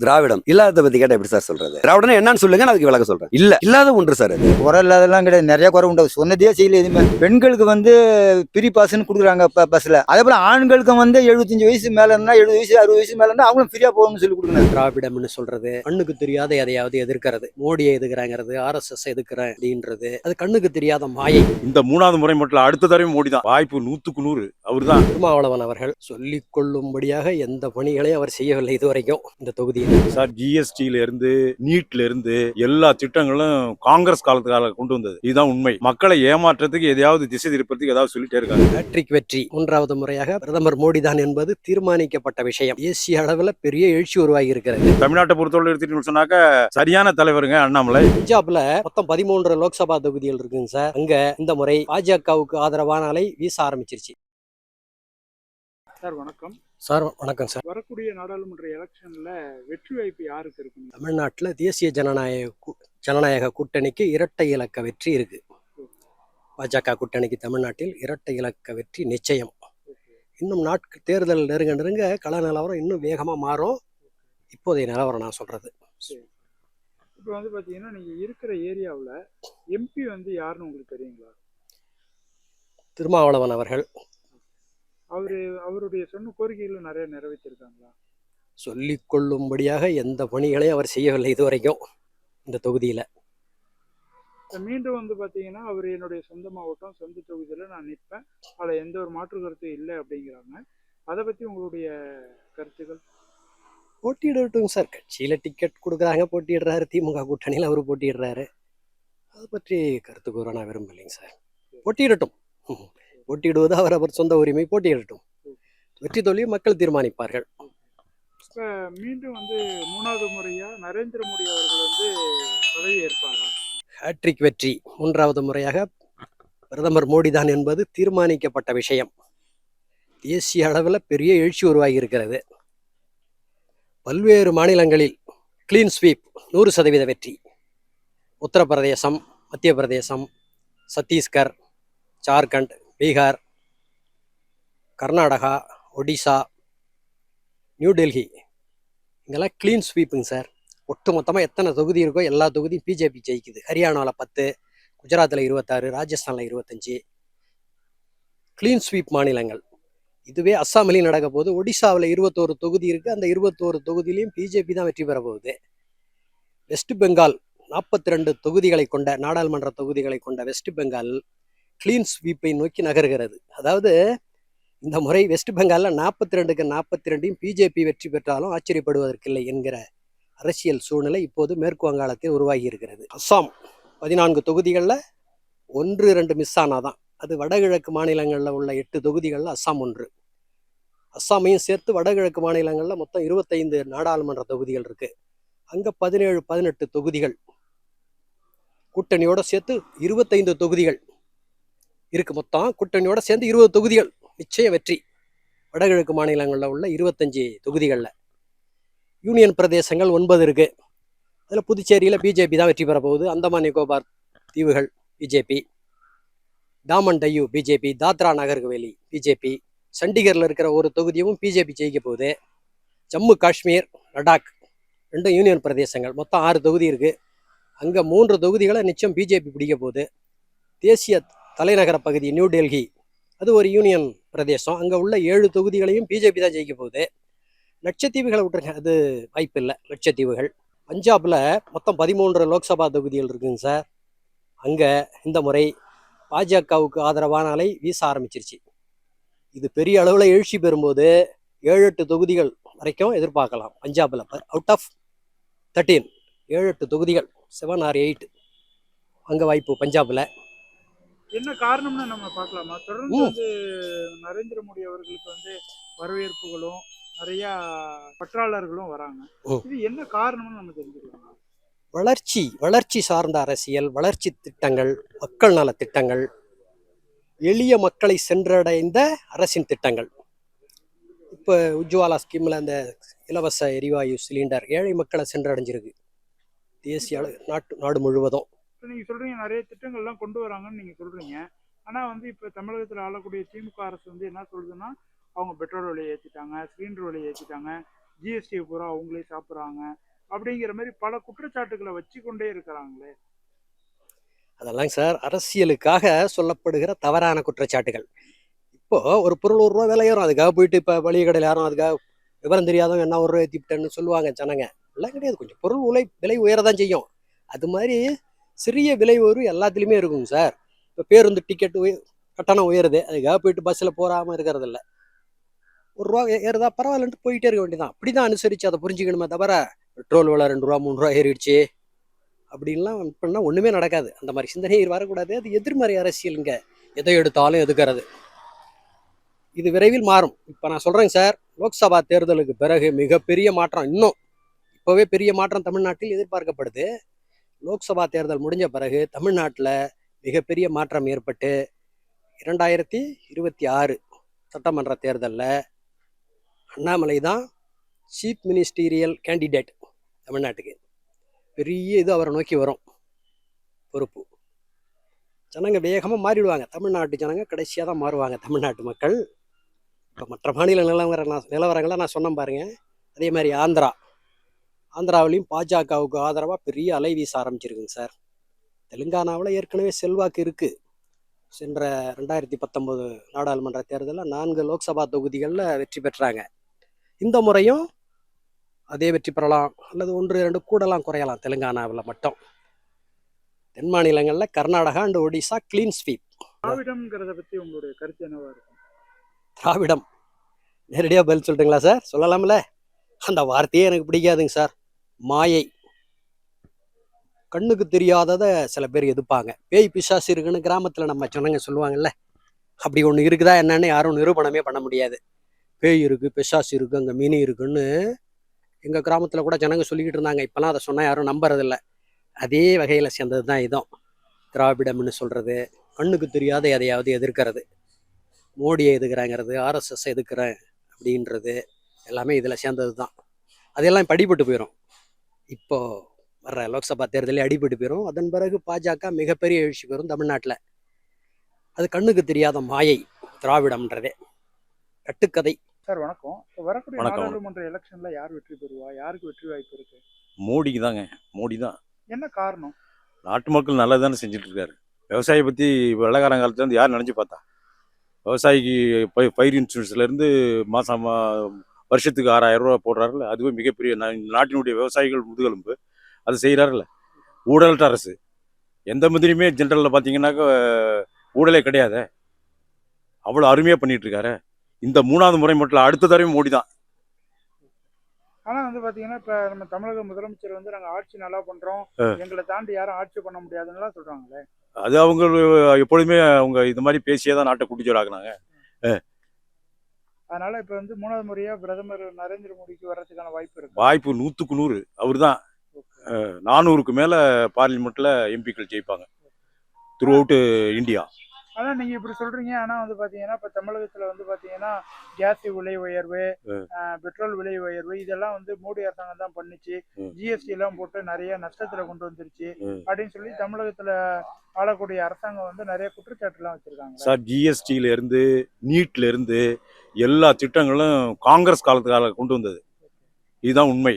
திராவிடம். இல்லாத பத்தி கேட்டா எப்படி சார் சொல்றது? திராவிடம் என்னன்னு சொல்லுங்க நான் அதுக்கு விளக்க சொல்றேன். இல்ல இல்லாத ஒன்று சார் அது. குறை இல்லாதெல்லாம் கிடையாது. நிறைய குறை உண்டு. சொன்னதே செய்யல எதுவுமே. பெண்களுக்கு வந்து பிரி பாஸ்ன்னு கொடுக்குறாங்க பஸ்ல அதே போல ஆண்களுக்கும் வந்து எழுபத்தஞ்சு வயசு மேல இருந்தா எழுபது வயசு அறுபது வயசு மேல இருந்தா அவங்களும் ஃப்ரீயா போகணும்னு சொல்லி கொடுக்குறாங்க. திராவிடம்னு சொல்றது கண்ணுக்கு தெரியாத எதையாவது எதிர்க்கிறது. மோடியை எதுக்குறாங்கிறது ஆர்எஸ்எஸ் எதுக்குறேன் அப்படின்றது. அது கண்ணுக்கு தெரியாத மாயை. இந்த மூணாவது முறை மட்டும் இல்ல, அடுத்த தடவை மோடி தான். வாய்ப்பு நூத்துக்கு நூறு. அவர்தான். திருமாவளவன் அவர்கள் சொல்லிக் கொள்ளும்படியாக எந்த பணிகளையும் அவர் செய்யவில்லை இதுவரைக்கும். இந்த தொகுதியில். சார் ஜிஎஸ்டில இருந்து நீட்ல இருந்து எல்லா திட்டங்களும் காங்கிரஸ் காலத்துக்காக கொண்டு வந்தது. இதுதான் உண்மை. மக்களை ஏமாற்றத்துக்கு எதையாவது திசை திருப்பறதுக்கு ஏதாவது சொல்லிட்டே இருக்காங்க. ஹேட்ரிக் வெற்றி. மூன்றாவது முறையாக பிரதமர் மோடி தான் என்பது தீர்மானிக்கப்பட்ட விஷயம். தேசிய அளவில் பெரிய எழுச்சி உருவாகி இருக்கிறது தமிழ்நாட்டை பொறுத்தவரை எடுத்துட்டு சொன்னாக்க சரியான தலைவருங்க அண்ணாமலை. பஞ்சாப்ல மொத்தம் பதிமூன்று லோக்சபா தொகுதிகள் இருக்குங்க சார். அங்க இந்த முறை பாஜகவுக்கு ஆதரவான அலை வீச ஆரம்பிச்சிருச்சு. சார் வணக்கம். சார் வணக்கம் சார். வரக்கூடிய நாடாளுமன்ற எலெக்ஷன்ல வெற்றி வாய்ப்பு யாருக்கு இருக்குங்க? தமிழ்நாட்டில் தேசிய ஜனநாயக ஜனநாயக கூட்டணிக்கு இரட்டை இலக்க வெற்றி இருக்கு. பாஜக கூட்டணிக்கு தமிழ்நாட்டில் இரட்டை இலக்க வெற்றி நிச்சயம். இன்னும் நாட்கு தேர்தல் நெருங்க நெருங்க கள நிலவரம் இன்னும் வேகமாக மாறும். இப்போதைய நிலவரம் நான் சொல்றது. இப்போ வந்து பாத்தீங்கன்னா நீங்க இருக்கிற ஏரியாவுல எம்பி வந்து யாருன்னு உங்களுக்கு தெரியுங்களா? திருமாவளவன் அவர்கள். அவரு அவருடைய சொன்ன கோரிக்கைகள் நிறைய நிறைவேற்றிருக்காங்களா? சொல்லிக் கொள்ளும்படியாக எந்த பணிகளையும் அவர் செய்யவில்லை இதுவரைக்கும் இந்த தொகுதியில். மீண்டும் வந்து பாத்தீங்கன்னா அவர் என்னுடைய சொந்த மாவட்டம் சொந்த தொகுதியில நான் நிற்பேன். அதுல எந்த ஒரு மாற்று கருத்தும் இல்லை அப்படிங்கிறாங்க. அதை பத்தி உங்களுடைய கருத்துக்கள்? போட்டியிடட்டும் சார். கட்சியில் டிக்கெட் கொடுக்குறாங்க போட்டியிடுறாரு. திமுக கூட்டணியில் அவர் போட்டியிடுறாரு. அதை பற்றி கருத்து கூற நான் விரும்பலைங்க சார். போட்டியிடட்டும். போட்டியிடுவது அவர் அவர் சொந்த உரிமை போட்டியிடட்டும். வெற்றி தோல்வியை மக்கள் தீர்மானிப்பார்கள். இப்ப மீண்டும் வந்து மூணாவது முறையா நரேந்திர மோடி அவர்கள் வந்து பதவி ஏற்பாரா? ஹேட்ரிக் வெற்றி மூன்றாவது முறையாக பிரதமர் மோடி தான் என்பது தீர்மானிக்கப்பட்ட விஷயம். தேசிய அளவில் பெரிய எழுச்சி உருவாகி இருக்கிறது பல்வேறு மாநிலங்களில் கிளீன் ஸ்வீப் நூறு சதவீத வெற்றி. உத்தரப்பிரதேசம் மத்திய பிரதேசம் சத்தீஸ்கர் ஜார்க்கண்ட் பீகார் கர்நாடகா ஒடிசா நியூ டெல்லி. இங்கெல்லாம் க்ளீன் ஸ்வீப்புங்க சார் ஒட்டு மொத்தமாக எத்தனை தொகுதி இருக்கோ எல்லா தொகுதியும் பிஜேபி ஜெயிக்குது. ஹரியானாவில் பத்து குஜராத்தில் இருபத்தாறு ராஜஸ்தானில் இருபத்தஞ்சி. க்ளீன் ஸ்வீப் மாநிலங்கள். இதுவே அஸ்ஸாம்லேயும் நடக்க போகுது. ஒடிசாவில் இருபத்தோரு தொகுதி இருக்குது அந்த இருபத்தோரு தொகுதியிலையும் பிஜேபி தான் வெற்றி பெற போகுது. வெஸ்ட் பெங்கால் நாற்பத்தி ரெண்டு தொகுதிகளை கொண்ட நாடாளுமன்ற தொகுதிகளை கொண்ட வெஸ்ட் பெங்கால் கிளீன் ஸ்வீப்பை நோக்கி நகர்கிறது. அதாவது இந்த முறை வெஸ்ட் பெங்காலில் நாற்பத்தி ரெண்டுக்கு நாற்பத்தி ரெண்டையும் பிஜேபி வெற்றி பெற்றாலும் ஆச்சரியப்படுவதற்கில்லை என்கிற அரசியல் சூழ்நிலை இப்போது மேற்கு வங்காளத்தில் உருவாகி இருக்கிறது. அஸ்ஸாம் பதினான்கு தொகுதிகளில் ஒன்று ரெண்டு மிஸ் ஆனாதான். அது வடகிழக்கு மாநிலங்களில் உள்ள எட்டு தொகுதிகளில் அஸ்ஸாம் ஒன்று. அஸ்ஸாமையும் சேர்த்து வடகிழக்கு மாநிலங்களில் மொத்தம் இருபத்தைந்து நாடாளுமன்ற தொகுதிகள் இருக்குது அங்கே பதினேழு பதினெட்டு தொகுதிகள். கூட்டணியோடு சேர்த்து இருபத்தைந்து தொகுதிகள். இருக்கு. மொத்தம் கூட்டணியோட சேர்ந்து இருபது தொகுதிகள். நிச்சய வெற்றி. வடகிழக்கு மாநிலங்களில் உள்ள இருபத்தஞ்சி தொகுதிகளில். யூனியன் பிரதேசங்கள் ஒன்பது இருக்கு. அதில் புதுச்சேரியில் பிஜேபி தான் வெற்றி பெற போகுது. அந்தமான் நிக்கோபார் தீவுகள் BJP Daman Diu BJP Dadra Nagar Haveli BJP சண்டிகரில் இருக்கிற ஒரு தொகுதியும் பிஜேபி ஜெயிக்க போகுது. ஜம்மு காஷ்மீர் லடாக் ரெண்டும் யூனியன் பிரதேசங்கள். மொத்தம் ஆறு தொகுதி இருக்குது அங்கே மூன்று தொகுதிகளை நிச்சயம் பிஜேபி பிடிக்க போகுது. தேசிய தலைநகர பகுதி நியூ டெல்லி அது ஒரு யூனியன் பிரதேசம். அங்கே உள்ள ஏழு தொகுதிகளையும் பிஜேபி தான் ஜெயிக்க போகுது. லட்சத்தீவுகளை விட்டுருங்க. அது வாய்ப்பு இல்லை. லட்சத்தீவுகள். பஞ்சாபில் மொத்தம் பதிமூன்று லோக்சபா தொகுதிகள் இருக்குங்க சார். அங்கே இந்த முறை பாஜகவுக்கு ஆதரவான அலை வீச ஆரம்பிச்சிருச்சு. இது பெரிய அளவில் எழுச்சி பெறும்போது ஏழு எட்டு தொகுதிகள் வரைக்கும் எதிர்பார்க்கலாம். பஞ்சாபில் அவுட் ஆஃப் தேர்ட்டீன் ஏழு எட்டு தொகுதிகள். செவன் ஆர் எயிட் அங்கே வாய்ப்பு பஞ்சாபில். என்ன காரணம்னு நம்ம பார்க்கலாமா? தொடர்ந்து. வந்து நரேந்திர மோடி அவர்களுக்கு வந்து வரவேற்புகளும் நிறைய பற்றாளர்களும் வராங்க. இது என்ன காரணம்னு நம்ம தெரிஞ்சுக்கலாம்? வளர்ச்சி வளர்ச்சி சார்ந்த அரசியல் வளர்ச்சி திட்டங்கள் மக்கள் நல திட்டங்கள் எளிய மக்களை சென்றடைந்த அரசின் திட்டங்கள். இப்போ உஜ்வாலா ஸ்கீமில் அந்த இலவச எரிவாயு சிலிண்டர் ஏழை மக்களை சென்றடைஞ்சிருக்கு. தேசிய அளவு நாட்டு நாடு முழுவதும். இப்போ நீங்கள் சொல்கிறீங்க நிறைய திட்டங்கள்லாம் கொண்டு வராங்கன்னு நீங்கள் சொல்கிறீங்க ஆனால் வந்து இப்போ தமிழகத்தில் ஆளக்கூடிய திமுக அரசு வந்து என்ன சொல்லுதுன்னா அவங்க பெட்ரோல் விலையை ஏற்றிட்டாங்க சிலிண்டர் விலையை ஏற்றிட்டாங்க ஜிஎஸ்டி பூரா அவங்களே சாப்பிட்றாங்க அப்படிங்கிற மாதிரி பல குற்றச்சாட்டுகளை வச்சு கொண்டே இருக்கிறாங்களே. அதெல்லாம் சார் அரசியலுக்காக சொல்லப்படுகிற தவறான குற்றச்சாட்டுகள். இப்போ ஒரு பொருள் ஒரு ரூபா விலை ஏறும் அதுக்காக போயிட்டு இப்போ வழிய கடையில் யாரும் அதுக்காக விவரம் தெரியாதவங்க என்ன ஒரு ரூபாய் ஏற்றிவிட்டேன்னு சொல்லுவாங்க ஜனங்க. எல்லாம் கிடையாது கொஞ்சம் பொருள் உலை விலை உயரதான் செய்யும். அது மாதிரி சிறிய விலை உயர்வு எல்லாத்துலேயுமே இருக்குங்க சார். இப்போ பேருந்து டிக்கெட் உய கட்டணம் உயருது. அதுக்காக போயிட்டு பஸ்ஸில் போகாமல் இருக்கிறதில்ல. ஒரு ரூபா ஏறுதா பரவாயில்லன்ட்டு போயிட்டே இருக்க வேண்டியதான் அப்படி தான் அனுசரித்து அதை புரிஞ்சுக்கணுமே தவிர பெட்ரோல் விலை ரெண்டு ரூபா மூணு ரூபா ஏறிடுச்சு. அப்படின்லாம் பண்ணால் ஒன்றுமே நடக்காது. அந்த மாதிரி சிந்தனை வரக்கூடாது. அது எதிர்மறை அரசியலுங்க. எதை எடுத்தாலும் எதுக்கிறது. இது விரைவில் மாறும். இப்போ நான் சொல்கிறேங்க சார் லோக்சபா தேர்தலுக்கு பிறகு மிகப்பெரிய மாற்றம் இன்னும் இப்போவே பெரிய மாற்றம் தமிழ்நாட்டில் எதிர்பார்க்கப்படுது. லோக்சபா தேர்தல் முடிஞ்ச பிறகு தமிழ்நாட்டில் மிகப்பெரிய மாற்றம் ஏற்பட்டு இரண்டாயிரத்தி இருபத்தி ஆறு சட்டமன்ற தேர்தலில் அண்ணாமலை தான் சீஃப் மினிஸ்டீரியல் கேண்டிடேட் தமிழ்நாட்டுக்கு. பெரிய இது அவரை நோக்கி வரும் பொறுப்பு. ஜனங்க வேகமாக மாறிடுவாங்க. தமிழ்நாட்டு ஜனங்க கடைசியாக தான் மாறுவாங்க தமிழ்நாட்டு மக்கள். இப்போ மற்ற மாநில நிலவர நான் நிலவரங்களை நான் சொன்னேன் பாருங்கள் அதே மாதிரி ஆந்திரா. ஆந்திராவிலையும் பாஜகவுக்கு ஆதரவாக பெரிய அலை வீச ஆரம்பிச்சிருக்குங்க சார். தெலுங்கானாவில் ஏற்கனவே செல்வாக்கு இருக்குது சென்ற ரெண்டாயிரத்தி பத்தொம்போது நாடாளுமன்ற தேர்தலில் நான்கு லோக்சபா தொகுதிகளில் வெற்றி பெற்றாங்க. இந்த முறையும் அதே வெற்றி பெறலாம். அல்லது ஒன்று இரண்டு கூடலாம் குறையலாம் தெலுங்கானாவில் மட்டும். தென் மாநிலங்களில் Karnataka and Odisha clean sweep திராவிடம்ங்கிறத பத்தி உங்களுடைய கருத்து என்னவா இருக்கும்? திராவிடம். நேரடியாக பதில் சொல்லட்டுங்களா சார்? சொல்லலாம்ல. அந்த வார்த்தையே எனக்கு பிடிக்காதுங்க சார். மாயை. கண்ணுக்கு தெரியாததை சில பேர் எதிர்ப்பாங்க. பேய் பிசாசு இருக்குன்னு கிராமத்தில் நம்ம சொன்னங்க சொல்லுவாங்கல்ல அப்படி ஒன்று இருக்குதா என்னன்னு யாரும் நிரூபணமே பண்ண முடியாது. பேய் இருக்குது பிசாசு இருக்குது அங்கே மீனி இருக்குன்னு எங்கள் கிராமத்தில் கூட ஜனங்க சொல்லிக்கிட்டு இருந்தாங்க. இப்போலாம் அதை சொன்னால் யாரும் நம்புறதில்ல. அதே வகையில் சேர்ந்தது தான் இதுவும் திராவிடம்னு சொல்கிறது கண்ணுக்கு தெரியாத எதையாவது எதிர்க்கிறது. மோடியை எதுக்குறாங்கிறது ஆர்எஸ்எஸ் எதுக்குறேன் அப்படின்றது எல்லாமே இதில் சேர்ந்தது தான் அதெல்லாம் படிப்பட்டு போயிடும் இப்போ வர்ற லோக்சபா தேர்தலே அடிபட்டு போயிடும் அதன் பிறகு பாஜக மிகப்பெரிய எழுச்சி பெறும் தமிழ்நாட்டில். அது கண்ணுக்கு தெரியாத மாயை திராவிடம்ன்றதே. கட்டுக்கதை. சார் வணக்கம். இப்ப வரக்கூடிய வணக்கம். நாடாளுமன்ற எலெக்ஷன்ல யார் வெற்றி பெறுவா? யாருக்கு வெற்றி வாய்ப்பு இருக்கு? மோடிக்கு தாங்க. மோடி தான். என்ன காரணம்? நாட்டு மக்கள் நல்லது தானே செஞ்சுட்டு இருக்காரு. விவசாயியை பற்றி வெள்ளக்காரன் காலத்துல இருந்து யார் நினச்சி பார்த்தா? விவசாயிக்கு பை பயிர் இன்சூரன்ஸ்லேருந்து மாதம் வருஷத்துக்கு ஆறாயிரம் ரூபா போடுறாருல்ல? அதுவே மிகப்பெரிய நாட்டினுடைய விவசாயிகள் முதுகெலும்பு. அது செய்கிறாருல்ல ஊழலற்ற அரசு. எந்த மந்திரியுமே ஜென்ரலில் பார்த்தீங்கன்னாக்கா ஊழலே கிடையாது. அவ்வளோ அருமையாக பண்ணிட்டு இருக்காரு இந்த மூணாவது முறை மட்டும் அடுத்த தடவை மோடி தான் ஆனா வந்து பாத்தீங்கன்னா இப்ப நம்ம தமிழக முதலமைச்சர் வந்து நாங்க ஆட்சி நல்லா பண்றோம். எங்களை தாண்டி யாரும் ஆட்சி பண்ண முடியாதுன்னு சொல்றாங்களே. அது அவங்க எப்பொழுதுமே அவங்க இது மாதிரி பேசியே தான் நாட்டை குட்டிச்சோராக்குனாங்க அதனால இப்ப வந்து மூணாவது முறையா பிரதமர் நரேந்திர மோடிக்கு வர்றதுக்கான வாய்ப்பு இருக்கு. வாய்ப்பு நூற்றுக்கு நூறு. அவர் தான் நானூறுக்கு மேலே பார்லிமெண்ட்டில் எம்பிக்கள் ஜெயிப்பாங்க. த்ரூ அவுட்டு இந்தியா ஆனா நீங்க இப்படி சொல்றீங்க ஆனா வந்து பாத்தீங்கன்னா இப்ப தமிழகத்துல வந்து பாத்தீங்கன்னா கேஸ் விலை உயர்வு பெட்ரோல் விலை உயர்வு இதெல்லாம் வந்து மோடி அரசாங்கம் தான் பண்ணுச்சு. ஜிஎஸ்டி எல்லாம் போட்டு நிறைய நஷ்டத்துல கொண்டு வந்துருச்சு. அப்படின்னு சொல்லி தமிழகத்துல ஆளக்கூடிய அரசாங்கம் வந்து நிறைய குற்றச்சாட்டு எல்லாம் வச்சிருக்காங்க. சார் ஜிஎஸ்டியில இருந்து நீட்ல இருந்து எல்லா திட்டங்களும் காங்கிரஸ் காலத்துக்காக கொண்டு வந்தது. இதுதான் உண்மை.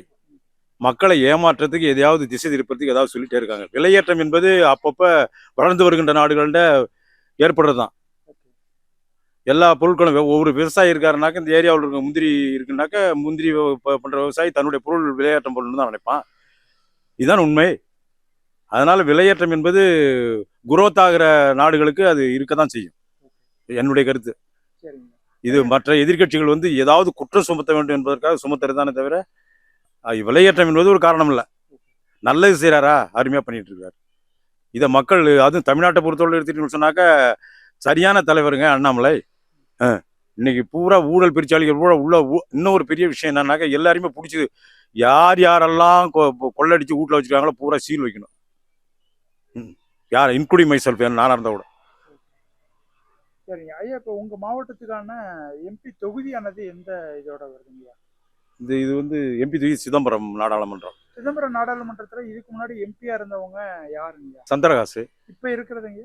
மக்களை ஏமாற்றத்துக்கு எதையாவது திசை திருப்பறதுக்கு ஏதாவது சொல்லிட்டே இருக்காங்க. விலையேற்றம் என்பது அப்பப்போ வளர்ந்து வருகின்ற நாடுகள்ட ஏற்படுறதுதான். எல்லா பொருட்களும் ஒவ்வொரு விவசாயி இருக்காருனாக்க இந்த ஏரியாவில் இருக்க முந்திரி இருக்குனாக்க முந்திரி பண்ணுற விவசாயி தன்னுடைய பொருள் விலையேற்றம் பண்ணணும்னு தான் நினைப்பான். இதுதான் உண்மை. அதனால் விலையேற்றம் என்பது குரோத் ஆகிற நாடுகளுக்கு அது இருக்க தான் செய்யும். என்னுடைய கருத்து. சரிங்க. இது மற்ற எதிர்க்கட்சிகள் வந்து ஏதாவது குற்றம் சுமத்த வேண்டும் என்பதற்காக சுமத்துறதானே தவிர விலையேற்றம் என்பது ஒரு காரணம் இல்லை நல்லது செய்கிறாரா அருமையாக பண்ணிட்டு இருக்காரு இதை மக்கள் அதுவும் தமிழ்நாட்டை பொறுத்தவரை எடுத்துக்கிட்டு சொன்னாக்க சரியான தலைவருங்க அண்ணாமலை. இன்னைக்கு பூரா ஊழல் பிரிச்சாளிகள் பூரா உள்ள இன்னும் இன்னொரு பெரிய விஷயம் என்னன்னாக்கா எல்லாருமே பிடிச்சது யார் யாரெல்லாம் கொ- கொள்ளடிச்சு வீட்டில் வச்சுருக்காங்களோ பூரா சீல் வைக்கணும். ம். யார் இன்க்ளூடிங் மை செல்ஃப் நானாக இருந்தால் கூட. சரிங்க. ஐயா இப்போ உங்க மாவட்டத்துக்கான எம்பி தொகுதியானது எந்த இதோட வருதுங்கய்யா இது இது வந்து எம்பி தொகுதி சிதம்பரம் நாடாளுமன்றம். சிதம்பரம் நாடாளுமன்றத்துல இதுக்கு முன்னாடி எம்பியா இருந்தவங்க யாருங்கய்யா சந்திரகாசு. இப்ப இருக்கிறதுங்க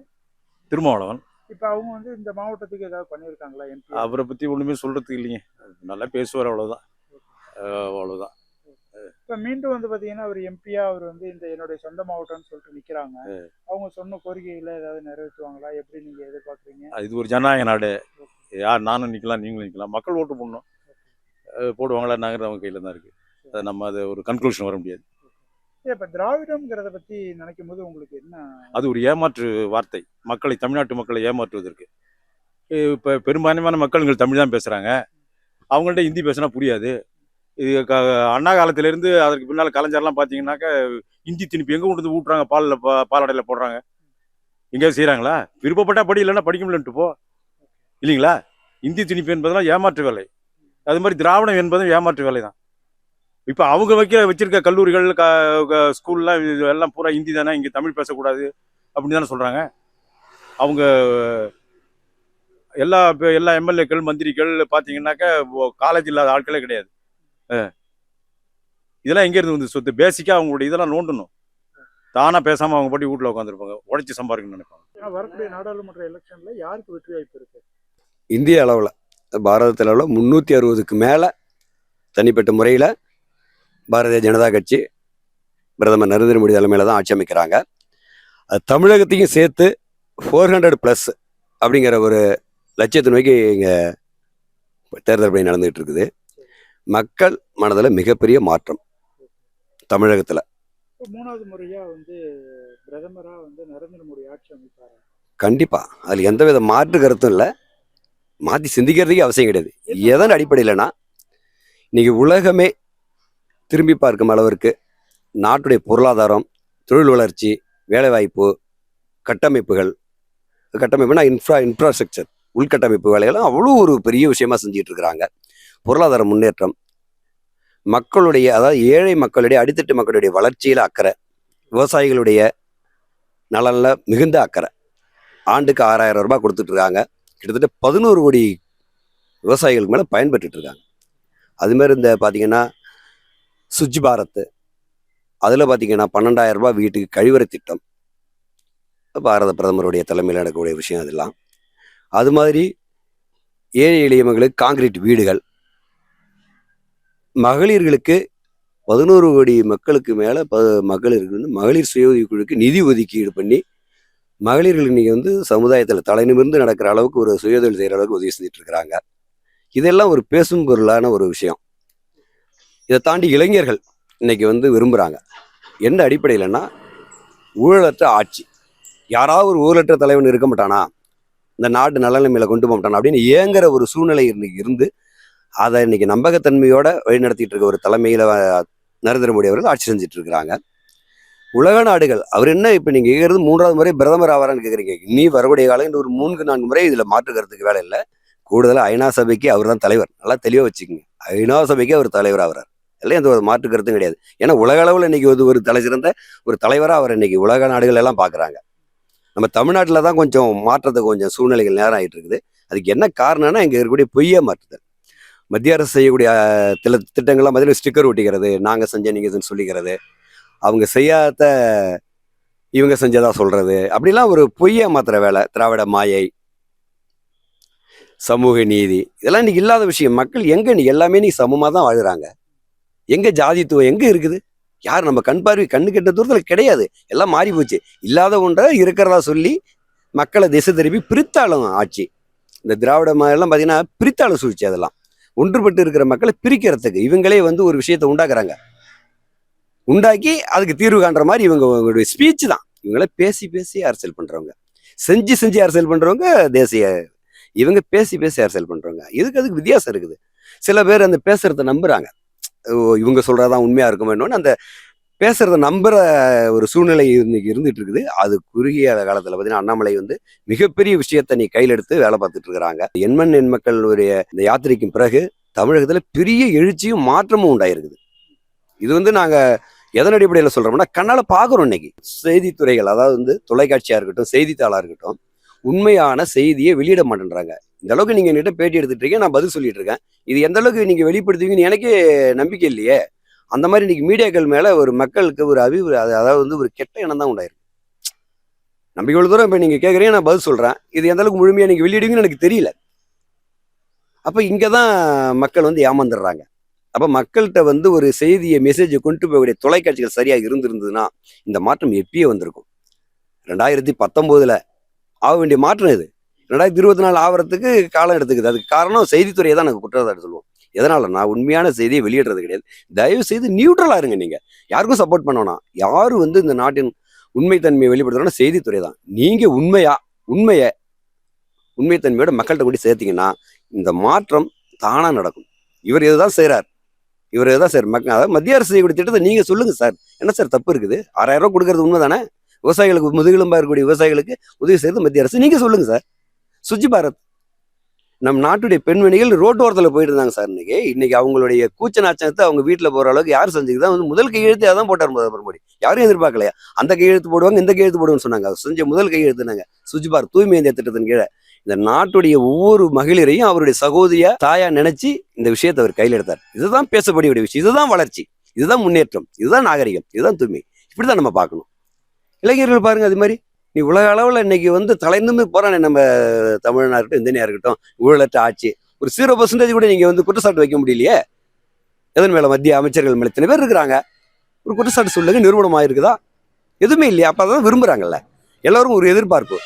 திருமாவளவன். இப்ப அவங்க வந்து இந்த மாவட்டத்துக்கு ஏதாவது பண்ணியிருக்காங்களா எம்பி அவரை பத்தி ஒண்ணுமே சொல்றதுக்கு இல்லைங்க. நல்லா பேசுவார் அவ்வளவுதான். அஹ் அவ்வளவுதான். இப்ப மீண்டும் வந்து பாத்தீங்கன்னா அவர் எம்பியா அவர் வந்து இந்த என்னுடைய சொந்த மாவட்டம்னு சொல்லிட்டு நிக்கிறாங்க. அவங்க சொன்ன கோரிக்கைகளை ஏதாவது நிறைவேற்றுவாங்களா? எப்படி நீங்க எதிர்பார்க்குறீங்க? இது ஒரு ஜனநாயக நாடு. யார் நானும் நிற்கலாம் நீங்களும் நிற்கலாம் மக்கள் ஓட்டு போடணும். போடுவாங்களா? நாங்கிறது அவங்க கையில் தான் இருக்குது அதை நம்ம அது ஒரு கன்க்ளூஷன் வர முடியாது. இப்ப திராவிடம்ங்கிறத பத்தி நினைக்கும் போது உங்களுக்கு என்ன? அது ஒரு ஏமாற்று வார்த்தை. மக்களை தமிழ்நாட்டு மக்களை ஏமாற்றுவதற்கு. இப்போ பெரும்பான்மையான மக்கள் தமிழ் தான் பேசுகிறாங்க அவங்கள்ட்ட ஹிந்தி பேசினா புரியாது. இது க அண்ணா காலத்திலேருந்து அதற்கு பின்னால் கலைஞர்லாம் பார்த்தீங்கன்னாக்கா இஞ்சி திணிப்பு எங்கே கொண்டு வந்து ஊட்டுறாங்க? பாலில் பா பாலாடையில் போடுறாங்க. எங்கேயாவது செய்கிறாங்களா? விருப்பப்பட்டா படி இல்லைன்னா படிக்க முடியலன்ட்டு போ. இல்லைங்களா? இந்தி திணிப்பு என்பதெல்லாம் ஏமாற்று வேலை. அது மாதிரி திராவிடம் என்பதும் ஏமாற்று வேலை தான். இப்போ அவங்க வைக்கிற வச்சிருக்க கல்லூரிகள் க ஸ்கூல்லாம் இது எல்லாம் பூரா ஹிந்தி தானே இங்கே தமிழ் பேசக்கூடாது அப்படின்னு தானே சொல்கிறாங்க. அவங்க எல்லா எல்லா எம்எல்ஏக்கள் மந்திரிகள் பார்த்தீங்கன்னாக்கா காலேஜ் இல்லாத ஆட்களே கிடையாது. இதெல்லாம் எங்கேருந்து வந்து சொத்து. பேசிக்காக அவங்களுடைய இதெல்லாம் நோண்டணும். தானாக பேசாமல் அவங்க பாட்டி வீட்டில் உட்காந்துருப்பாங்க உழைச்சி சம்பாதிக்கணும்னு நினைப்பாங்க. வரக்கூடிய நாடாளுமன்ற எலெக்ஷன்ல யாருக்கு வெற்றி வாய்ப்பு இருக்கு? இந்திய அளவில் பாரதத்தில் அளவில் முந்நூற்றி அறுபதுக்கு மேலே தனிப்பட்ட முறையில் பாரதிய ஜனதா கட்சி பிரதமர் நரேந்திர மோடி தலைமையில் தான் ஆட்சி அமைக்கிறாங்க. அது தமிழகத்தையும் சேர்த்து ஃபோர் ஹண்ட்ரட் ப்ளஸ் அப்படிங்கிற ஒரு லட்சியத்தை நோக்கி இங்கே தேர்தல் பணி நடந்துகிட்டு இருக்குது. மக்கள் மனதில் மிகப்பெரிய மாற்றம் தமிழகத்தில். மூணாவது முறையா வந்து பிரதமரா வந்து நரேந்திர மோடி ஆட்சி அமைப்பாரு? கண்டிப்பாக அதில் எந்தவித மாற்று கருத்தும் இல்லை. மாற்றி சிந்திக்கிறதுக்கே அவசியம் கிடையாது. எதன் அடிப்படையிலனா இன்னைக்கு உலகமே திரும்பி பார்க்கும் அளவிற்கு நாட்டுடைய பொருளாதாரம் தொழில் வளர்ச்சி வேலைவாய்ப்பு கட்டமைப்புகள் கட்டமைப்புனா இன்ஃப்ரா இன்ஃப்ராஸ்ட்ரக்சர் உள்கட்டமைப்பு வேலைகள்லாம் அவ்வளோ ஒரு பெரிய விஷயமா செஞ்சுட்டு இருக்கிறாங்க. பொருளாதார முன்னேற்றம் மக்களுடைய அதாவது ஏழை மக்களுடைய அடித்தட்டு மக்களுடைய வளர்ச்சியில் அக்கறை விவசாயிகளுடைய நலனில் மிகுந்த அக்கறை. ஆண்டுக்கு ஆறாயிரம் ரூபாய் கொடுத்துட்ருக்காங்க கிட்டத்தட்ட பதினோரு கோடி விவசாயிகளுக்கு மேலே பயன்பெற்றுட்ருக்காங்க அதுமாரி இந்த பார்த்தீங்கன்னா சுஜ் பாரத் அதில் பார்த்தீங்கன்னா பன்னெண்டாயிரம் ரூபாய் வீட்டுக்கு கழிவறை திட்டம் பாரத பிரதமருடைய தலைமையில் நடக்கக்கூடிய விஷயம் அதெல்லாம். அது மாதிரி ஏழை எளிய மக்களுக்கு காங்கிரீட் வீடுகள் மகளிர்களுக்கு பதினோரு கோடி மக்களுக்கு மேலே ப மகளிருக்கு வந்து மகளிர் சுய உதவிக் குழுக்கு நிதி ஒதுக்கீடு பண்ணி மகளிர்கள் இன்றைக்கி வந்து சமுதாயத்தில் தலைநிமிர்ந்து நடக்கிற அளவுக்கு ஒரு சுயதொழில் செய்கிற அளவுக்கு உதவி செஞ்சுட்டு இருக்கிறாங்க. இதெல்லாம் ஒரு பேசும் பொருளான ஒரு விஷயம். இதை தாண்டி இளைஞர்கள் இன்னைக்கு வந்து விரும்புகிறாங்க என்ன அடிப்படையில்னா ஊழலற்ற ஆட்சி. யாராவது ஒரு ஊழலற்ற தலைவன் இருக்க மாட்டானா? இந்த நாடு நல்ல நிலைமையில கொண்டு போக மாட்டானா? அப்படின்னு ஏங்குற ஒரு சூழ்நிலை இன்னைக்கு இருந்து அதை இன்னைக்கு நம்பகத்தன்மையோட வழிநடத்திட்டு இருக்க ஒரு தலைமையில் நரேந்திர மோடி அவர்கள் ஆட்சி செஞ்சுட்டு இருக்கிறாங்க. உலக நாடுகள் அவர் என்ன இப்போ நீங்கள் கேட்குறது மூன்றாவது முறை பிரதமர் ஆவாரான்னு கேட்குறீங்க இனி வரக்கூடிய காலம் இந்த ஒரு மூன்று நான்கு முறை இதில் மாற்றுக்கிறதுக்கு வேலை இல்லை. கூடுதலாக ஐநா சபைக்கு அவர் தான் தலைவர். நல்லா தெளிவாக வச்சுக்கோங்க. ஐநா சபைக்கு அவர் தலைவர் ஆகிறார் இல்லை எந்த ஒரு மாற்று கருத்தும் கிடையாது. ஏன்னா உலக அளவில் இன்னைக்கு ஒரு ஒரு தலை சிறந்த ஒரு தலைவராக அவர் இன்னைக்கு உலக நாடுகள் எல்லாம் பார்க்குறாங்க நம்ம தமிழ்நாட்டில் தான் கொஞ்சம் மாற்றத்துக்கு கொஞ்சம் சூழ்நிலைகள் நேரம் ஆகிட்டு இருக்குது. அதுக்கு என்ன காரணம்னா இங்கே இருக்கக்கூடிய பொய்யே மாற்றுதல். மத்திய அரசு செய்யக்கூடிய தில திட்டங்கள்லாம் மதியம் ஸ்டிக்கர் ஒட்டிக்கிறது நாங்கள் செஞ்ச நீங்கள் சொல்லிக்கிறது. அவங்க செய்யாத இவங்க செஞ்சதா சொல்கிறது அப்படிலாம் ஒரு பொய்யை மாத்திர வேலை. திராவிட மாயை சமூக நீதி இதெல்லாம் இன்னைக்கு இல்லாத விஷயம். மக்கள் எங்கே இன்னைக்கு எல்லாமே நீ சமமாக தான் வாழ்கிறாங்க எங்கே ஜாதித்துவம் எங்கே இருக்குது? யார் நம்ம கண் பார்வை கண்ணு கெட்ட தூரத்தில் கிடையாது. எல்லாம் மாறி போச்சு. இல்லாத ஒன்றை இருக்கிறதா சொல்லி மக்களை திசை திருப்பி பிரித்தாளும் ஆட்சி. இந்த திராவிட மாதிரிலாம் பார்த்தீங்கன்னா பிரித்தாளும் சூழ்ச்சி அதெல்லாம். ஒன்றுபட்டு இருக்கிற மக்களை பிரிக்கிறதுக்கு இவங்களே வந்து ஒரு விஷயத்தை உண்டாக்குறாங்க. உண்டாக்கி அதுக்கு தீர்வு காண்ற மாதிரி இவங்க இவங்களுடைய ஸ்பீச் தான். இவங்கள பேசி பேசி அரசியல் பண்றவங்க? செஞ்சு செஞ்சு அரசியல் பண்றவங்க? தேசிய இவங்க பேசி பேசி அரசியல் பண்றவங்க? இதுக்கு அதுக்கு வித்தியாசம் இருக்குது. சில பேர் அந்த பேசுறத நம்புறாங்க. இவங்க சொல்றதான் உண்மையா இருக்குமோன்னு அந்த பேசுறத நம்புற ஒரு சூழ்நிலை இன்னைக்கு இருந்துட்டு இருக்குது அது குறுகிய காலத்துல பார்த்தீங்கன்னா அண்ணாமலை வந்து மிகப்பெரிய விஷயத்தை நீ கையில் எடுத்து வேலை பார்த்துட்டு இருக்கிறாங்க. எண்மண் எண் மக்களுடைய இந்த யாத்திரைக்கும் பிறகு தமிழகத்துல பெரிய எழுச்சியும் மாற்றமும் உண்டாயிருக்குது. இது வந்து நாங்க எதன் அடிப்படையில் சொல்றோம்னா கண்ணால பாக்குறோம் இன்னைக்கு. செய்தித்துறைகள் அதாவது வந்து தொலைக்காட்சியா இருக்கட்டும் செய்தித்தாளா இருக்கட்டும் உண்மையான செய்தியை வெளியிட மாட்டேன்றாங்க. இந்த அளவுக்கு நீங்க என்கிட்ட பேட்டி எடுத்துட்டு இருக்கீங்க நான் பதில் சொல்லிட்டு இருக்கேன். இது எந்த அளவுக்கு நீங்க வெளிப்படுத்துவீங்கன்னு எனக்கே நம்பிக்கை இல்லையே. அந்த மாதிரி இன்னைக்கு மீடியாக்கள் மேலே ஒரு மக்களுக்கு ஒரு அறிவு அது- அதாவது வந்து ஒரு கெட்ட எண்ணம் தான் உண்டாயிருக்கு. நம்பிக்கை இவ்வளோ தூரம் இப்போ நீங்கள் கேட்குறீங்க நான் பதில் சொல்கிறேன் இது எந்த அளவுக்கு முழுமையா நீங்க வெளியிடுவீங்கன்னு எனக்கு தெரியல. அப்போ இங்கே தான் மக்கள் வந்து ஏமாந்துடுறாங்க. அப்போ மக்கள்கிட்ட வந்து ஒரு செய்தியை மெசேஜை கொண்டு போகக்கூடிய தொலைக்காட்சிகள் சரியாக இருந்திருந்ததுன்னா இந்த மாற்றம் எப்பயே வந்திருக்கும். ரெண்டாயிரத்தி பத்தொம்போதில் ஆக வேண்டிய மாற்றம் இது ரெண்டாயிரத்தி இருபத்தி நாலு ஆகிறதுக்கு காலம் எடுத்துக்குது. அதுக்கு காரணம் செய்தித்துறையை தான் எனக்கு குற்றச்சாட்டு சொல்லுவோம். எதனால? நான் உண்மையான செய்தியை வெளியிடுறது கிடையாது. தயவு செய்து நியூட்ரலாக இருங்க நீங்கள் யாருக்கும் சப்போர்ட் பண்ணணும் யாரும் வந்து இந்த நாட்டின் உண்மைத்தன்மையை வெளிப்படுத்தணும்னா செய்தித்துறை தான். நீங்கள் உண்மையா உண்மையை உண்மைத்தன்மையோட மக்கள்கிட்ட கூட்டி சேர்த்தீங்கன்னா இந்த மாற்றம் தானாக நடக்கும். இவர் இதுதான் செய்கிறார் இவர் இதுதான் சார் மக்க அதாவது மத்திய அரசு செய்யக்கூடிய திட்டத்தை நீங்கள் சொல்லுங்கள் சார். என்ன சார் தப்பு இருக்குது? ஆறாயிரம் ரூபா கொடுக்கறது உண்மை தானே விவசாயிகளுக்கு முதுகெலும்பாக இருக்கக்கூடிய விவசாயிகளுக்கு உதவி செய்கிறது மத்திய அரசு. நீங்கள் சொல்லுங்கள் சார். சுஜி பாரத் நம் நாட்டுடைய பெண்மணிகள் ரோட்டோரத்தில் போயிட்டு இருந்தாங்க சார் இன்னைக்கு. இன்னைக்கு அவங்களுடைய கூச்ச நாச்சனத்தை அவங்க வீட்டில் போகிற அளவுக்கு யார் தான் வந்து முதல் கையெழுத்து அதான் போட்டார் பிரதமர் மோடி யாரும் எதிர்பார்க்கலையா? அந்த கையெழுத்து போடுவாங்க இந்த கையெழுத்து போடுவாங்கன்னு சொன்னாங்க. அது செஞ்ச முதல் கையெழுத்துனாங்க சுஜி சுஜிபார் தூய்மை இந்திய திட்டத்தின் கீழே. இந்த நாட்டுடைய ஒவ்வொரு மகளிரையும் அவருடைய சகோதரியா தாயா நினைச்சு இந்த விஷயத்தை அவர் கையில் எடுத்தார். இதுதான் பேசப்படக்கூடிய விஷயம். இதுதான் வளர்ச்சி. இதுதான் முன்னேற்றம். இதுதான் நாகரிகம். இதுதான் தூய்மை. இப்படிதான் நம்ம பார்க்கணும். இளைஞர்கள் பாருங்க அது மாதிரி நீ உலக அளவில் இன்னைக்கு வந்து தலைந்துமே போறானே நம்ம தமிழ்நாடு இருக்கட்டும் இந்தியா இருக்கட்டும் ஊழலற்ற ஆட்சி. ஒரு ஜீரோ பர்சன்டேஜ் கூட நீங்க வந்து குற்றச்சாட்டு வைக்க முடியலையே. எதன் மேல மத்திய அமைச்சர்கள் மேல இத்தனை பேர் இருக்கிறாங்க? ஒரு குற்றச்சாட்டு சொல்லுங்க நிறுவனம் இருக்குதா? எதுவுமே இல்லையா அப்ப அதான் விரும்புறாங்கல்ல. எல்லாரும் ஒரு எதிர்பார்ப்பு.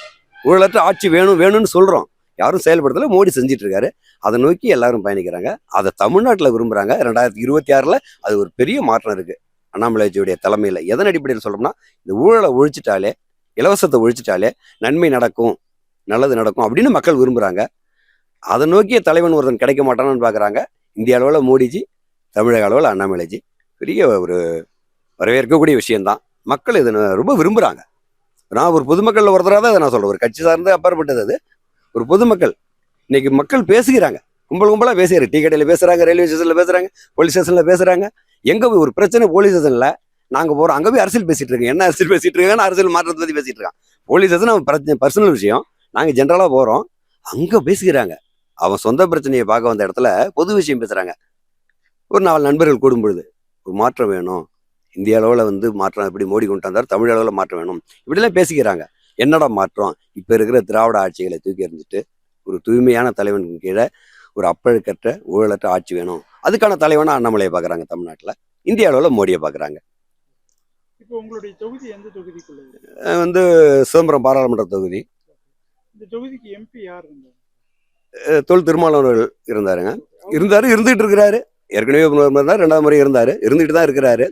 ஊழலற்ற ஆட்சி வேணும் வேணும்னு சொல்றோம். யாரும் செயல்படுத்தல மோடி செஞ்சிட்டு இருக்காரு அதை நோக்கி எல்லாரும் பயணிக்கிறாங்க. அதை தமிழ்நாட்டில் விரும்புறாங்க. ரெண்டாயிரத்தி இருபத்தி ஆறில் அது ஒரு பெரிய மாற்றம் இருக்கு. அண்ணாமலைஜியுடைய தலைமையில். எதன் அடிப்படையில் சொல்லணும்னா இந்த ஊழலை ஒழிச்சிட்டாலே இலவசத்தை ஒழிச்சிட்டாலே நன்மை நடக்கும் நல்லது நடக்கும் அப்படின்னு மக்கள் விரும்புகிறாங்க அதை நோக்கிய தலைவன் ஒருத்தன் கிடைக்க மாட்டானான்னு பார்க்குறாங்க இந்திய அளவில் மோடிஜி தமிழக அளவில் அண்ணாமலைஜி. பெரிய ஒரு வரவேற்கக்கூடிய விஷயம்தான். மக்கள் இதை ரொம்ப விரும்புகிறாங்க நான் ஒரு பொதுமக்களில் ஒருத்தராக தான் இதை நான் சொல்கிறேன் ஒரு கட்சி சார்ந்து அப்பாற்பட்டது அது. ஒரு பொதுமக்கள். இன்னைக்கு மக்கள் பேசுகிறாங்க. கும்பல் கும்பலாக பேசுகிறாங்க. டீ கடையில் பேசுகிறாங்க ரயில்வே ஸ்டேஷனில் பேசுகிறாங்க போலீஸ் ஸ்டேஷனில் பேசுகிறாங்க எங்கே ஒரு பிரச்சனை போலீஸ் ஸ்டேஷனில் நாங்கள் போகிறோம் அங்கே போய் அரசியல் பேசிட்டு இருக்கோம். என்ன அரசியல் பேசிட்டு இருக்காங்கன்னு அரசியல் மாற்றத்தை பற்றி பேசிட்டு இருக்கான். போலீஸ் ஸ்டேஷன் நம்ம பிரச்சனை பர்சனல் விஷயம். நாங்கள் ஜென்ரலாக போகிறோம் அங்கே பேசுகிறாங்க அவன் சொந்த பிரச்சனையை பார்க்க வந்த இடத்துல பொது விஷயம் பேசுகிறாங்க ஒரு நாலு நண்பர்கள் கூடும் பொழுது ஒரு மாற்றம் வேணும். இந்திய அளவில் வந்து மாற்றம் எப்படி மோடி கொண்டு வந்தார். தமிழ் அளவில் மாற்றம் வேணும். இப்படிலாம் பேசிக்கிறாங்க. என்னடா மாற்றம்? இப்போ இருக்கிற திராவிட ஆட்சிகளை தூக்கி எறிஞ்சிட்டு ஒரு தூய்மையான தலைவனுக்கு கீழே ஒரு அப்பழுக்கற்ற ஊழலற்ற ஆட்சி வேணும். அதுக்கான தலைவனாக அண்ணாமலையை பார்க்குறாங்க தமிழ்நாட்டில். இந்திய அளவில் மோடியை பார்க்குறாங்க இப்போ உங்களுடைய தொகுதி எந்த தொகுதிக்குள்ளது அஹ் வந்து சிதம்பரம் பாராளுமன்ற தொகுதி. இந்த தொகுதிக்கு எம்பி யார் இருந்தாங்க அஹ் தொல் திருமாவளவர்கள் இருந்தாருங்க. இருந்தாரு இருந்துகிட்டு இருக்கிறாரு. ஏற்கனவே இருந்தார் ரெண்டாவது முறை இருந்தாரு. இருந்துகிட்டு தான் இருக்கிறாரு.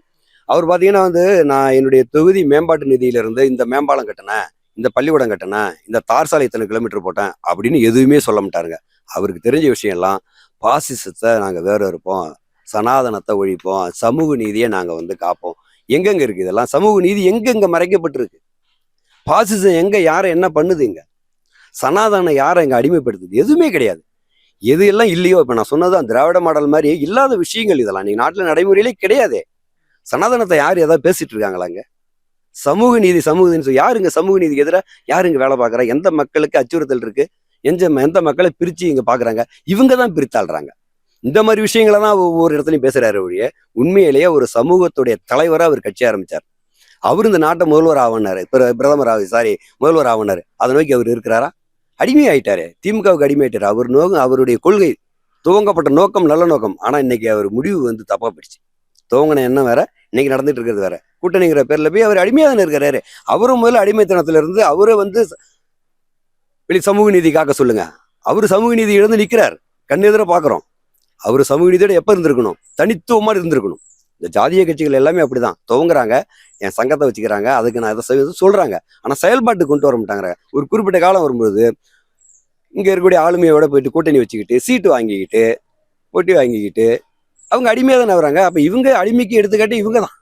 அவர் பார்த்தீங்கன்னா வந்து நான் என்னுடைய தொகுதி மேம்பாட்டு நிதியிலிருந்து இந்த மேம்பாலம் கட்டினேன் இந்த பள்ளிக்கூடம் கட்டினேன் இந்த தார் சாலை இத்தனை கிலோமீட்டர் போட்டேன் அப்படின்னு எதுவுமே சொல்ல மாட்டாருங்க. அவருக்கு தெரிஞ்ச விஷயம் எல்லாம் பாசிசத்தை நாங்கள் வேற இருப்போம் சனாதனத்தை ஒழிப்போம் சமூக நீதியை நாங்கள் வந்து காப்போம். எங்கெங்க இருக்கு இதெல்லாம்? சமூக நீதி எங்கெங்க மறைக்கப்பட்டிருக்கு? பாசிசம் எங்க யாரை என்ன பண்ணுது இங்க சனாதானம் யாரை இங்க அடிமைப்படுத்துது? எதுவுமே கிடையாது. எது எல்லாம் இல்லையோ? இப்ப நான் சொன்னதான் திராவிட மாடல் மாதிரி இல்லாத விஷயங்கள் இதெல்லாம். நீ நாட்டுல நடைமுறையிலே கிடையாதே. சனாதனத்தை யார் ஏதாவது பேசிட்டு இருக்காங்களாங்க சமூக நீதி சமூக நீதி. யாருங்க சமூக நீதிக்கு எதிராக யாருங்க வேலை பார்க்குறா? எந்த மக்களுக்கு அச்சுறுத்தல் இருக்கு? எந்த எந்த மக்களை பிரித்து இங்கே பார்க்குறாங்க? இவங்க தான் பிரித்தாள்றாங்க. இந்த மாதிரி விஷயங்களை தான் ஒவ்வொரு இடத்துலையும் பேசுறாரு ஒழிய உண்மையிலேயே ஒரு சமூகத்துடைய தலைவராக அவர் கட்சி ஆரம்பிச்சார். அவர் இந்த நாட்டை முதல்வர் ஆவனாரு பிர- பிரதமர் ஆகு சாரி முதல்வர் ஆவனாரு அதை நோக்கி அவர் இருக்கிறாரா? அடிமையாயிட்டாரு. திமுகவுக்கு அடிமையாயிட்டாரு. அவர் நோக்கம் அவருடைய கொள்கை துவங்கப்பட்ட நோக்கம் நல்ல நோக்கம். ஆனால் இன்னைக்கு அவர் முடிவு வந்து தப்பாக போயிடுச்சு. துவங்கின எண்ணம் வேற இன்னைக்கு நடந்துட்டு இருக்கிறது வேற. கூட்டணிங்கிற பேர்ல போய் அவர் அடிமையாக தானே இருக்கிறாரு. அவரும் முதல்ல அடிமைத்தனத்துல இருந்து அவரை வந்து வெளி சமூக நீதி காக்க சொல்லுங்க. அவர் சமூக நீதி இழந்து நிற்கிறார் கண்ணெதிர பார்க்குறோம் அவர் சமூக நீதியோட எப்போ இருந்திருக்கணும்? தனித்துவமாக இருந்திருக்கணும். இந்த ஜாதிய கட்சிகள் எல்லாமே அப்படிதான். துவங்குறாங்க. என் சங்கத்தை வச்சுக்கிறாங்க. அதுக்கு நான் இதை சொல்கிறாங்க சொல்றாங்க. செயல்பாட்டு செயல்பாட்டுக்கு கொண்டு வர மாட்டாங்க. ஒரு குறிப்பிட்ட காலம் வரும்போது இங்கே இருக்கக்கூடிய ஆளுமையோட போயிட்டு கூட்டணி வச்சுக்கிட்டு சீட்டு வாங்கிக்கிட்டு போட்டி வாங்கிக்கிட்டு அவங்க அடிமையாக தானே வராங்க. அப்போ இவங்க அடிமைக்கு எடுத்துக்காட்டு இவங்க தான்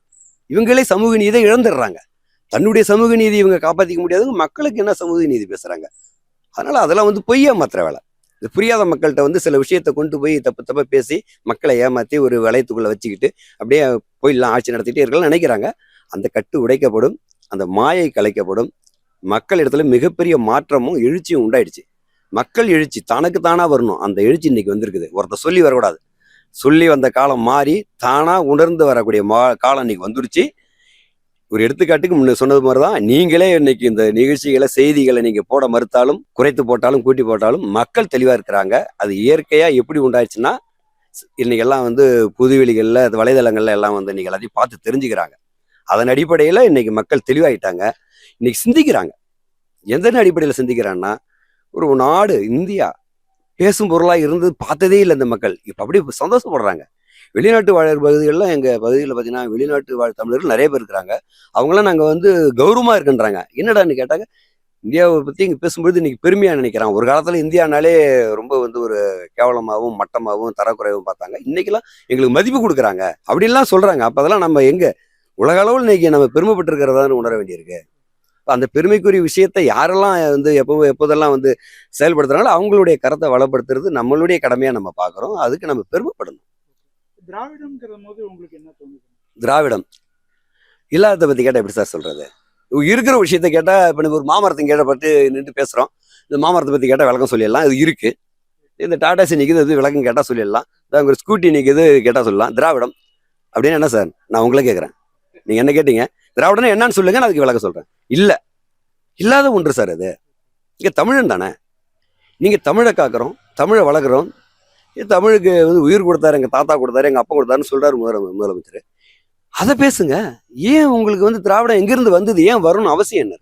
இவங்களே சமூக நீதியை இழந்துடுறாங்க. தன்னுடைய சமூக நீதி இவங்க காப்பாற்றிக்க முடியாதுங்க. மக்களுக்கு என்ன சமூக நீதி பேசுகிறாங்க அதனால் அதெல்லாம் வந்து பொய்யா மாத்திர வேலை. இது புரியாத மக்கள்கிட்ட வந்து சில விஷயத்த கொண்டு போய் தப்பு தப்பா பேசி மக்களை ஏமாற்றி ஒரு வளையத்துக்குள்ளே வச்சுக்கிட்டு அப்படியே போயிடலாம் ஆட்சி நடத்திட்டே இருக்கலாம் நினைக்கிறாங்க. அந்த கட்டு உடைக்கப்படும் அந்த மாயை கலைக்கப்படும். மக்கள் இடத்துல மிகப்பெரிய மாற்றமும் எழுச்சியும் உண்டாயிடுச்சு. மக்கள் எழுச்சி தனக்கு தானாக வரணும். அந்த எழுச்சி இன்னைக்கு வந்திருக்குது. ஒருத்தர் சொல்லி வரக்கூடாது. சொல்லி வந்த காலம் மாறி தானாக உணர்ந்து வரக்கூடிய மா காலம் இன்னைக்கு வந்துருச்சு. ஒரு எடுத்துக்காட்டுக்கு முன்ன சொன்னது மாதிரி தான் நீங்களே இன்னைக்கு இந்த நிகழ்ச்சிகளை செய்திகளை நீங்கள் போட மறுத்தாலும் குறைத்து போட்டாலும் கூட்டி போட்டாலும் மக்கள் தெளிவாக இருக்கிறாங்க. அது இயற்கையாக எப்படி உண்டாச்சுன்னா இன்னைக்கு எல்லாம் வந்து புதுவெளிகளில் வலைதளங்கள்ல எல்லாம் வந்து இன்னைக்கு எல்லாத்தையும் பார்த்து தெரிஞ்சுக்கிறாங்க. அதன் அடிப்படையில் இன்னைக்கு மக்கள் தெளிவாயிட்டாங்க. இன்னைக்கு சிந்திக்கிறாங்க. எந்த அடிப்படையில் சிந்திக்கிறான்னா ஒரு நாடு இந்தியா பேசும் பொருளாக இருந்து பார்த்ததே இல்லை இந்த மக்கள். இப்போ அப்படியே சந்தோஷப்படுறாங்க. வெளிநாட்டு வாழ்கிற பகுதிகளில் எங்கள் பகுதியில் பார்த்தீங்கன்னா வெளிநாட்டு வாழ் தமிழர்கள் நிறைய பேர் இருக்கிறாங்க. அவங்களாம் நாங்கள் வந்து கௌரவமாக இருக்குன்றாங்க. என்னடான்னு கேட்டாங்க இந்தியாவை பற்றி இங்கே பேசும்போது இன்றைக்கி பெருமையாக நினைக்கிறான். ஒரு காலத்தில் இந்தியானாலே ரொம்ப வந்து ஒரு கேவலமாகவும் மட்டமாகவும் தரக்குறைவும் பார்த்தாங்க. இன்றைக்கெல்லாம் எங்களுக்கு மதிப்பு கொடுக்குறாங்க. அப்படின்லாம் சொல்கிறாங்க அப்போ அதெல்லாம் நம்ம எங்கே உலக அளவில் இன்றைக்கி நம்ம பெருமைப்பட்டிருக்கிறதான்னு உணர வேண்டியிருக்கு. அந்த பெருமைக்குரிய விஷயத்தை யாரெல்லாம் வந்து எப்போ எப்போதெல்லாம் வந்து செயல்படுத்துறாங்களோ அவங்களுடைய கரத்தை வளப்படுத்துறது நம்மளுடைய கடமையாக நம்ம பார்க்குறோம். அதுக்கு நம்ம பெருமைப்படணும். திராவிடம்ங்கிற போது உங்களுக்கு என்ன தோணுது? திராவிடம். இல்லாததை பற்றி கேட்டால் எப்படி சார் சொல்கிறது இருக்கிற விஷயத்த கேட்டால் இப்போ ஒரு மாமரத்தை கேட்ட பட்டு நின்று பேசுகிறோம் இந்த மாமரத்தை பற்றி கேட்டால் விளக்கம் சொல்லிடலாம். இது இருக்குது இந்த டாடா சி நிற்குது இது விளக்கம் கேட்டால் சொல்லிடலாம். ஒரு ஸ்கூட்டி நிற்குது கேட்டால் சொல்லலாம். திராவிடம். அப்படின்னு என்ன சார்? நான் உங்களை கேட்குறேன் நீங்கள் என்ன கேட்டீங்க? திராவிடம்னா என்னன்னு சொல்லுங்க நான் அதுக்கு விளக்கம் சொல்கிறேன் இல்லை. இல்லாத ஒன்று சார் அது. இங்கே தமிழன் தானே. நீங்கள் தமிழை காக்கிறோம் தமிழை வளர்க்குறோம் தமிழுக்கு வந்து உயிர் கொடுத்தாரு எங்கள் தாத்தா கொடுத்தாரு எங்கள் அப்பா கொடுத்தாருன்னு சொல்கிறாரு முதல முதலமைச்சர். அதை பேசுங்க. ஏன் உங்களுக்கு வந்து திராவிடம் எங்கிருந்து வந்தது? ஏன் வரணும்னு அவசியம் என்ன?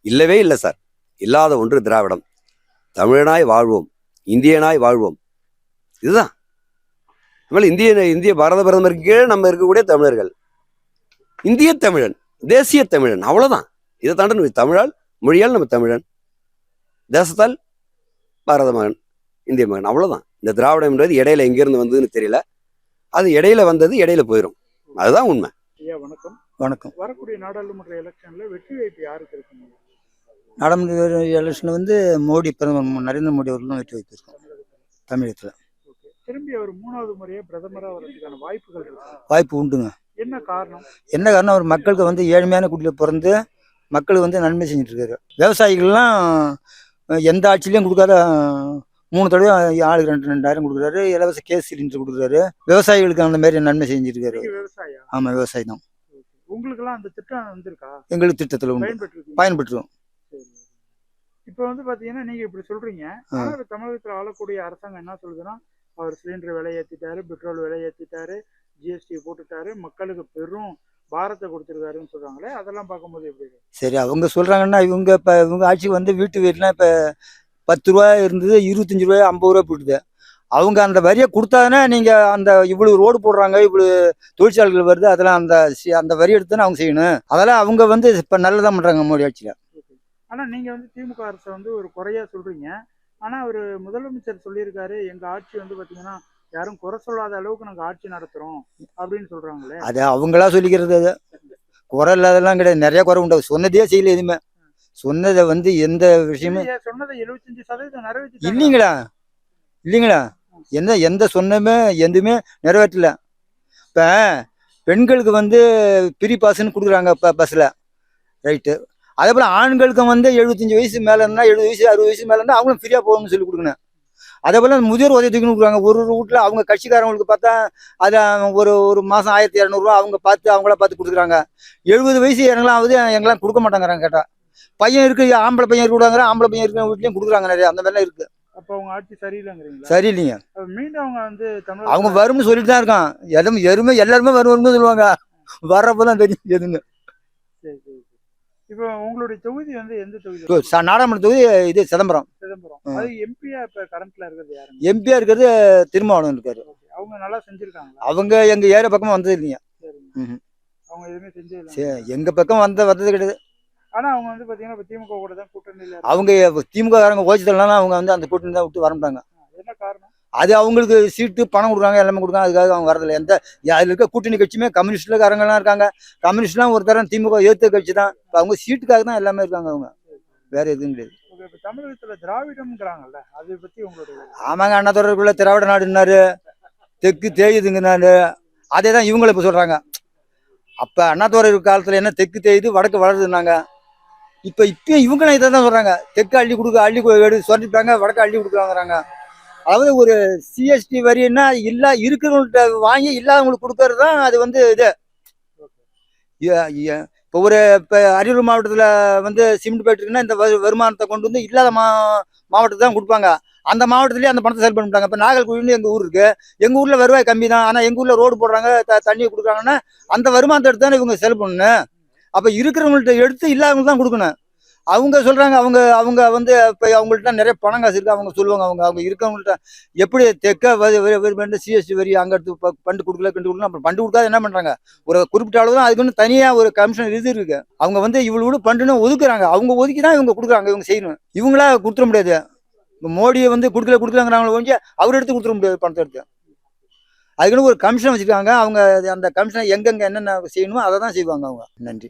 இல்லவே இல்லை சார். இல்லாத ஒன்று திராவிடம். தமிழனாய் வாழ்வோம் இந்தியனாய் வாழ்வோம். இதுதான். நம்மள இந்திய இந்திய பாரத பிரதமருக்கு கீழே நம்ம இருக்கக்கூடிய தமிழர்கள். இந்திய தமிழன் தேசிய தமிழன் அவ்வளோதான் இதை தாண்டி தமிழால் மொழியால் நம்ம தமிழன். தேசத்தால் பாரத மகன் இந்திய மகன் அவ்வளோதான் இந்த திராவிடம் என்பது இடையில எங்கிருந்து வந்ததுன்னு தெரியல. அது இடையில வந்தது இடையில போயிடும் அதுதான் உண்மை. ஐயா வணக்கம். வணக்கம். வரக்கூடிய நாடாளுமன்ற எலெக்ஷன்ல வெற்றி வாய்ப்பு யாருக்கு இருக்குங்க நாடாளுமன்ற எலெக்ஷன் வந்து மோடி பிரதமர் நரேந்திர மோடி அவர்களும் வெற்றி வைத்திருக்கோம் தமிழகத்தில். ஓகே. திரும்பி அவர் மூணாவது முறையா பிரதமரா வர்றதுக்கான வாய்ப்புகள் இருக்கு. வாய்ப்பு உண்டுங்க. என்ன காரணம்? என்ன காரணம்? அவர் மக்களுக்கு வந்து ஏழ்மையான குடியில் பிறந்து மக்களுக்கு வந்து நன்மை செஞ்சுட்டு இருக்காரு. விவசாயிகள்லாம் எந்த ஆட்சியிலையும் கொடுக்காத மூணு தடவை ஆளுக்கு ரெண்டு ரெண்டாயிரம் கொடுக்குறாரு. இலவச கேஸ் சிலிண்டர் கொடுக்குறாரு. விவசாயிகளுக்கு அந்த மாதிரி நன்மை விவசாயியா? ஆமாம் விவசாயி தான். உங்களுக்கு எல்லாம் அந்த திட்டம் வந்திருக்கா? எங்களுக்கு திட்டத்தில் உண்டு. பயன்பட்டுரும். இப்ப வந்து பாத்தீங்கன்னா நீங்க இப்படி சொல்றீங்க. தமிழகத்துல ஆளக்கூடிய அரசாங்கம் என்ன சொல்லுதுன்னா அவர் சிலிண்டர் விலை ஏத்திட்டாரு பெட்ரோல் விலை ஏத்திட்டாரு ஜிஎஸ்டி போட்டுட்டாரு மக்களுக்கு பெரும் பாரத்தை கொடுத்துருக்காருன்னு சொல்றாங்களே அதெல்லாம் பார்க்கும்போது எப்படி? சரி அவங்க சொல்கிறாங்கன்னா இவங்க இப்போ இவங்க ஆட்சிக்கு வந்து வீட்டு வீட்டுலாம் இப்போ பத்து ரூபா இருந்தது இருபத்தஞ்சி ரூபாய் ஐம்பது ரூபா போயிடுது அவங்க அந்த வரியை கொடுத்தாதானே நீங்கள் அந்த இவ்வளவு ரோடு போடுறாங்க இவ்வளவு தொழிற்சாலைகள் வருது அதெல்லாம் அந்த சி- அந்த வரி எடுத்து அவங்க செய்யணும்? அதெல்லாம் அவங்க வந்து இப்போ நல்லதாக பண்ணுறாங்க மோடி ஆட்சியில். ஆனா நீங்க வந்து திமுக அரசை வந்து ஒரு குறையா சொல்றீங்க. ஆனா ஒரு முதலமைச்சர் சொல்லியிருக்காரு எங்க ஆட்சி வந்து பாத்தீங்கன்னா யாரும் குறை சொல்லாத அளவுக்கு நாங்க ஆட்சி நடத்துறோம் அப்படின்னு சொல்றாங்களே. அது அவங்களா சொல்லிக்கிறது அது. குறை இல்லாதெல்லாம் கிடையாது. நிறைய குறை உண்டு. சொன்னதே செய்யல எதுவுமே. சொன்னதை வந்து எந்த விஷயமே இல்லையே, சொன்னதை எழுபத்தஞ்சு சதவீதம் நிறைவேற்றி இல்லைங்களா? இல்லைங்களா? எந்த எந்த சொன்னமே எதுவுமே நிறைவேற்றல. இப்போ பெண்களுக்கு வந்து ஃப்ரீ பாஸ்ன்னு கொடுக்குறாங்க இப்போ பஸ்ஸில் ரைட்டு அதே போல் ஆண்களுக்கு வந்து எழுபத்தஞ்சு வயசு மேலே இருந்தால் எழுபது வயசு அறுபது வயசு மேலே இருந்தால் அவங்களும் ஃப்ரீயாக போகணும்னு சொல்லி கொடுக்கணும். அதே போல் முதியோர் உதவி தூக்கி கொடுக்குறாங்க. ஒரு ஒரு வீட்டில் அவங்க கட்சிக்காரங்களுக்கு பார்த்தா அதை ஒரு ஒரு மாதம் ஆயிரத்தி இரநூறுவா அவங்க பார்த்து அவங்கள பார்த்து கொடுக்குறாங்க. எழுபது வயசு எங்கெல்லாம் ஆகுது எங்கெல்லாம் கொடுக்க மாட்டேங்கிறாங்க கேட்டால் பையன் இருக்கு ஆம்பளை பையன் இருக்காங்கிற ஆம்பளை பையன் இருக்கிற வீட்லையும் கொடுக்குறாங்க நிறைய அந்த மாதிரிலாம் இருக்கு. அப்ப அவங்க ஆட்சி சரியில்லைங்கிறீங்களா? சரியில்லைங்க. மீண்டும் அவங்க வந்து தமிழக அவங்க வரும்னு சொல்லிட்டு தான் இருக்கான். எதுவும் எருமே எல்லாருமே வரும் வரும்னு சொல்லுவாங்க. வர்றப்பதான் தெரியும் எதுன்னு. சரி, சரி, சரி. இப்ப உங்களுடைய தொகுதி வந்து எந்த தொகுதி நாடாளுமன்ற தொகுதி இது சிதம்பரம். சிதம்பரம். அது எம்பியா இப்ப கரண்ட்ல இருக்கிறது யாருங்க? எம்பியா இருக்கிறது திருமாவளவன் இருக்காரு. அவங்க நல்லா செஞ்சிருக்காங்களா? அவங்க எங்க ஏரியா பக்கமா வந்தது இல்லைங்க. அவங்க எதுவுமே செஞ்சே எங்க பக்கம் வந்த வந்தது கிடையாது. ஆனா அவங்க வந்து பாத்தீங்கன்னா இப்ப திமுக கூட தான் கூட்டணியில அவங்க திமுக காரங்க ஓச்சிதெல்லாம் அவங்க வந்து அந்த கூட்டணி தான் விட்டு வரமாட்டாங்க. என்ன காரணம்? அது அவங்களுக்கு சீட்டு பணம் கொடுக்குறாங்க எல்லாமே கொடுக்குறாங்க அதுக்காக அவங்க வரதில்லை. எந்த அதில் இருக்க கூட்டணி கட்சியுமே கம்யூனிஸ்ட்ல காரங்கெல்லாம் இருக்காங்க. கம்யூனிஸ்ட்லாம் ஒரு தரம் திமுக ஏற்ற கட்சி தான். இப்போ அவங்க சீட்டுக்காக தான் எல்லாமே இருக்காங்க அவங்க. வேற எதுவும் கிடையாது. தமிழகத்துல திராவிடம்ங்கிறாங்கல்ல அதை பத்தி உங்களுடைய ஆமாங்க அண்ணாதுறைக்குள்ள திராவிட நாடுனாரு தெற்கு தேயுதுங்கனாரு அதே தான் இவங்களும் இப்போ சொல்றாங்க. அப்ப அண்ணாதுறை காலத்துல என்ன தெற்கு தேயுது வடக்கு வளருதுன்னாங்க. இப்ப இப்பயும் இவங்களும் இதை தான் சொல்றாங்க. தெற்கு அள்ளி கொடுக்க அள்ளி கு- சொல்லிட்டாங்க வடக்கு அள்ளி கொடுக்குறாங்கிறாங்க அதாவது ஒரு சிஎஸ்டி வரின்னா இல்ல இருக்கிறவங்கள்ட்ட வாங்கி இல்லாதவங்களுக்கு கொடுக்கறது தான் அது வந்து இது. ஏ- இப்போ ஒரு இப்போ அரியலூர் மாவட்டத்தில் வந்து சிமெண்ட் ஃபேக்ட்ரினா இந்த வரு- வருமானத்தை கொண்டு வந்து இல்லாத மா மாவட்டத்துக்கு தான் கொடுப்பாங்க. அந்த மாவட்டத்திலேயே அந்த பணத்தை செல் பண்ணிட்டாங்க. இப்போ நாகர்கோவில்னு எங்கள் ஊர் இருக்கு. எங்கள் ஊரில் வருவாய் கம்மி தான். ஆனால் எங்கள் ஊரில் ரோடு போடுறாங்க த தண்ணி கொடுக்குறாங்கன்னா அந்த வருமானத்தை எடுத்து தானே இவங்க செல் பண்ணணும். அப்போ இருக்கிறவங்கள்ட்ட எடுத்து இல்லாதவங்களுக்கு தான் கொடுக்கணும். அவங்க சொல்கிறாங்க அவங்க அவங்க வந்து இப்போ அவங்கள்ட்ட நிறைய பணம் காசு இருக்குது அவங்க சொல்லுவாங்க அவங்க அவங்க இருக்கவங்கள்ட்ட எப்படி தெக்க வரி வரி வரி பண்ணி சிஎஸ்டி வரி அங்கே எடுத்து பண்டு கொடுக்கல கண்டு கொடுக்கல அப்புறம் பண்டு கொடுக்காது என்ன பண்ணுறாங்க ஒரு குறிப்பிட்ட அளவு தான் அதுக்குன்னு தனியாக ஒரு கமிஷன் இது இருக்குது அவங்க வந்து இவ்வளோ பண்டுன்னு ஒதுக்குறாங்க. அவங்க ஒதுக்கி தான் இவங்க கொடுக்குறாங்க இவங்க செய்யணும். இவங்களா கொடுத்துட முடியாது. மோடியை வந்து கொடுக்கல கொடுக்கலங்கிறாங்களோ கொஞ்சம் அவர் எடுத்து கொடுத்துட முடியாது பணத்தை எடுத்து. அதுக்குன்னு ஒரு கமிஷன் வச்சுருக்காங்க. அவங்க அந்த கமிஷனை எங்கெங்கே என்னென்ன செய்யணுமோ அதை தான் செய்வாங்க அவங்க. நன்றி.